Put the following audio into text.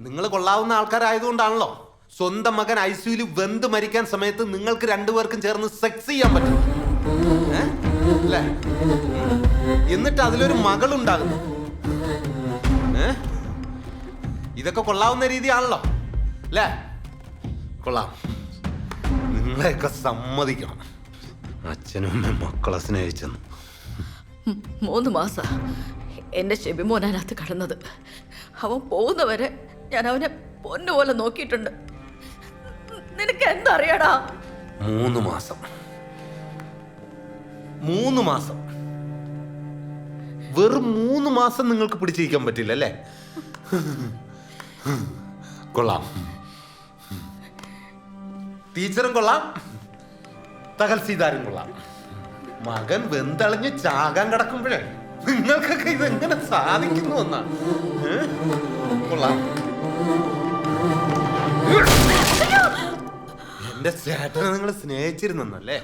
നിങ്ങൾ കൊള്ളാവുന്ന ആൾക്കാരായതുകൊണ്ടാണല്ലോ. സ്വന്തം മകൻ ഐസിയുയിൽ വെന്ത് മരിക്കാൻ സമയത്ത് നിങ്ങൾക്ക് രണ്ടുപേർക്കും ചേർന്ന് സെക്സ് ചെയ്യാൻ പറ്റും. എന്നിട്ട് അതിലൊരു മകളുണ്ടാകുന്നു? ഇതൊക്കെ കൊള്ളാവുന്ന രീതിയാണല്ലോ. അല്ലേ? കൊള്ളാം. നിങ്ങളെയൊക്കെ സമ്മതിക്കണം. അച്ഛനും മക്കളെ സ്നേഹിച്ചെന്ന്. മൂന്ന് മാസാ. എന്റെ അതിനകത്ത് കടന്നത്. അവൻ പോകുന്നവരെ ഞാൻ അവനെ പൊന്നുപോലെ നോക്കിയിട്ടുണ്ട്. നിനക്ക് എന്തറിയടാ? മൂന്ന് മാസം. മൂന്ന് മാസം. വെറും മൂന്ന് മാസം നിങ്ങൾക്ക് പിടിച്ചിരിക്കാൻ പറ്റില്ല അല്ലേ? കൊള്ളാം. ടീച്ചറും കൊള്ളാം. തകൽസീതാരും കൊള്ളാം. മകൻ വെന്തളഞ്ഞ് ചാകാൻ കിടക്കുമ്പോഴേ നിങ്ങൾക്കൊക്കെ ഇതെങ്ങനെ സാധിക്കുന്നു എന്നാ? കൊള്ളാം. എന്റെ ചേട്ടനെ നിങ്ങൾ സ്നേഹിച്ചിരുന്നല്ലേ